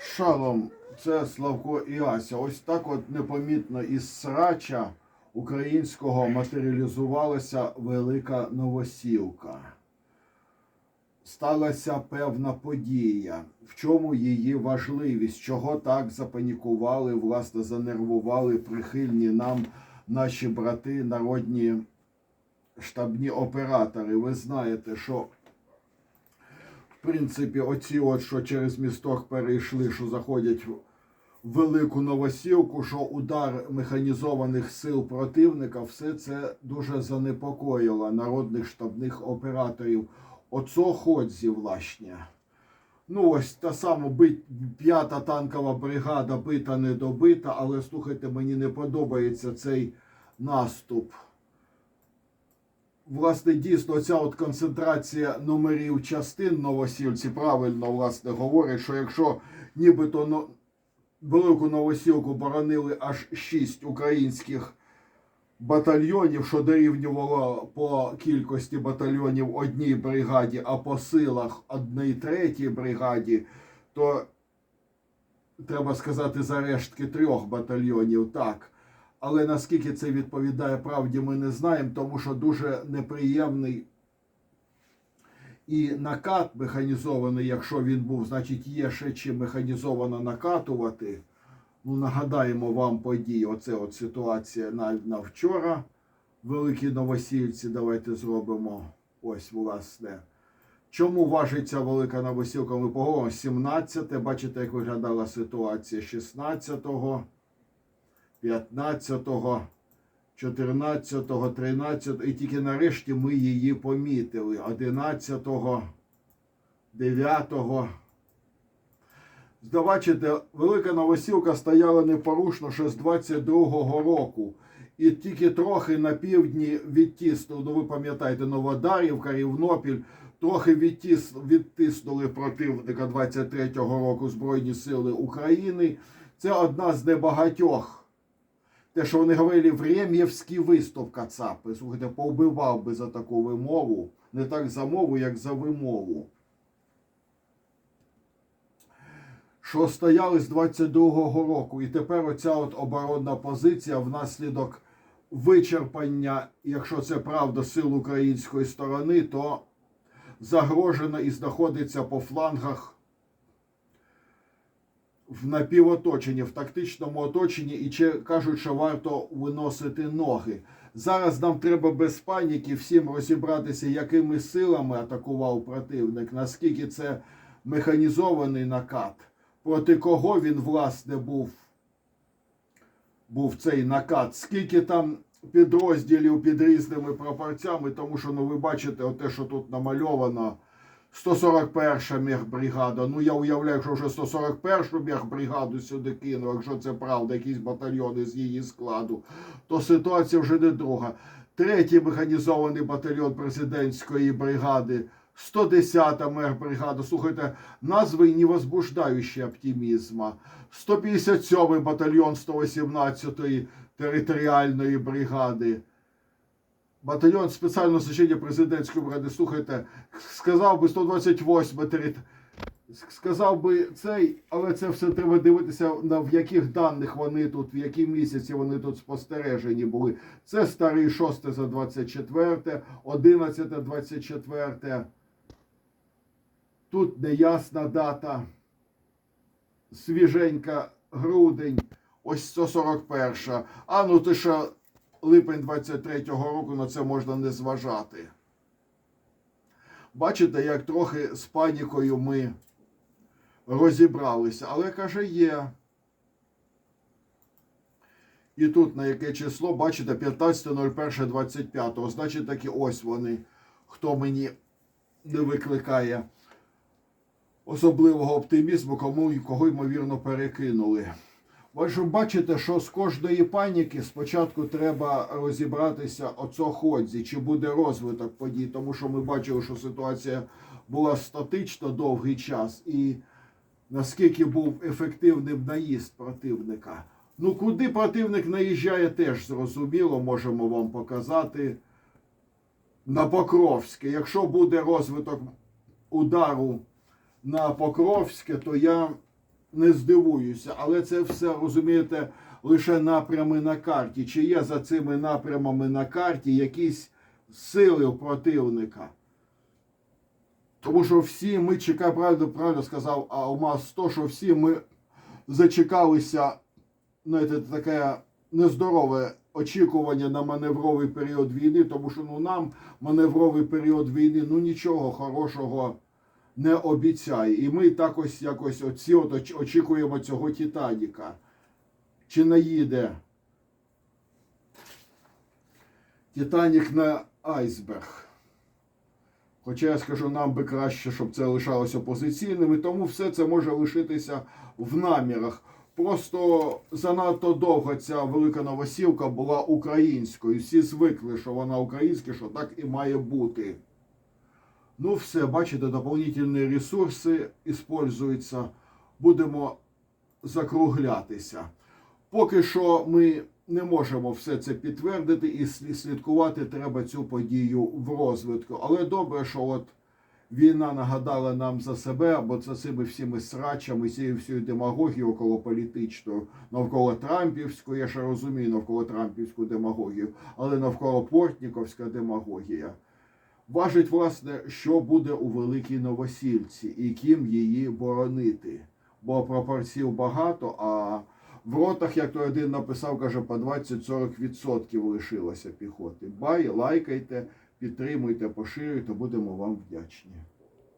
Шалом, це Славко і Ася. Ось так от непомітно із срача українського матеріалізувалася велика новосілка. Сталася певна подія. В чому її важливість? Чого так запанікували, власне, занервували прихильні нам наші брати, народні штабні оператори? Ви знаєте, що принципі, оці от, що через місток перейшли, що заходять в велику новосілку, що удар механізованих сил противника, все це дуже занепокоїло народних штабних операторів. Оцо ходзі, власне. Ну, ось та сама п'ята танкова бригада бита не добита, але слухайте, мені не подобається цей наступ власне, дійсно, ця от концентрація номерів частин новосілці правильно власне говорить, що якщо нібито но, велику новосілку боронили аж шість українських батальйонів, що дорівнювало по кількості батальйонів одній бригаді, а по силах одній третій бригаді, то треба сказати за рештки трьох батальйонів так. Але наскільки це відповідає правді, ми не знаємо, тому що дуже неприємний і накат механізований, якщо він був, значить є ще чим механізовано накатувати. Ну, нагадаємо вам події. Оце от ситуація на, на вчора. Великі новосільці, давайте зробимо. Ось, власне. Чому важиться велика новосілка? Ми поговоримо 17. Бачите, як виглядала ситуація 16-го. 15, 14, 13 і тільки нарешті ми її помітили. 11, 9. Бачите, велика новосілка стояла непорушно ще з 22-го року. І тільки трохи на півдні відтиснули, ну ви пам'ятаєте, Новодарівка, Рівнопіль, трохи відтис, відтиснули противника 23-го року Збройні Сили України. Це одна з небагатьох те, що вони говорили, врем'євський виступ Кацапи. Слухайте, повбивав би за таку вимову. Не так за мову, як за вимову. Що стояли з 22-го року. І тепер оця от оборонна позиція внаслідок вичерпання, якщо це правда, сил української сторони, то загрожена і знаходиться по флангах в напівоточенні, в тактичному оточенні, і чи кажуть, що варто виносити ноги. Зараз нам треба без паніки всім розібратися, якими силами атакував противник, наскільки це механізований накат, проти кого він, власне, був, був цей накат, скільки там підрозділів під різними пропорцями, тому що ну ви бачите, те, що тут намальовано. 141 мехбригада. Ну я уявляю, якщо вже 141 мехбригаду сюди кинув, якщо це правда, якісь батальйони з її складу, то ситуація вже не друга. Третій механізований батальйон президентської бригади, 110-та мехбригада. Слухайте, назви не возбуждаючі оптимізма. 157-й батальйон 118-ї територіальної бригади. Батальйон спеціального значення президентської бригади, слухайте, сказав би 128 терит... Сказав би цей, але це все треба дивитися, на в яких даних вони тут, в які місяці вони тут спостережені були. Це старий 6 за 24, 11 24. Тут неясна дата. Свіженька грудень, ось 141. А ну ти що липень 23-го року на це можна не зважати. Бачите, як трохи з панікою ми розібралися, але каже, є. І тут на яке число, бачите, 15.01.25. Значить, таки ось вони, хто мені не викликає особливого оптимізму, кому кого ймовірно перекинули. Ви бачите, що з кожної паніки спочатку треба розібратися оцо ходзі, чи буде розвиток подій, тому що ми бачили, що ситуація була статична довгий час, і наскільки був ефективним наїзд противника. Ну, куди противник наїжджає, теж зрозуміло, можемо вам показати. На Покровське. Якщо буде розвиток удару на Покровське, то я не здивуюся, але це все розумієте лише напрями на карті. Чи є за цими напрямами на карті якісь сили у противника? Тому що всі ми чекаємо, правильно, правильно сказав Алмаз 100, що всі ми зачекалися, знаєте, таке нездорове очікування на маневровий період війни, тому що ну, нам маневровий період війни ну нічого хорошого не обіцяє. І ми так ось якось оці от очікуємо цього Титаніка. Чи наїде Титанік на айсберг? Хоча я скажу, нам би краще, щоб це лишалося опозиційним, і тому все це може лишитися в намірах. Просто занадто довго ця велика новосілка була українською. Всі звикли, що вона українська, що так і має бути. Ну, все, бачите, дополнительні ресурси используються. Будемо закруглятися. Поки що ми не можемо все це підтвердити і слі- слідкувати треба цю подію в розвитку. Але добре, що от війна нагадала нам за себе, бо це цими всіми срачами, цією всією демагогією около політичною, навколо Трампівську, я ще розумію навколо Трампівську демагогію, але навколо Портніковська демагогія. Важить, власне, що буде у великій новосільці і ким її боронити. Бо пропорців багато, а в ротах, як той один написав, каже, по 20-40% лишилося піхоти. Бай, лайкайте, підтримуйте, поширюйте, будемо вам вдячні.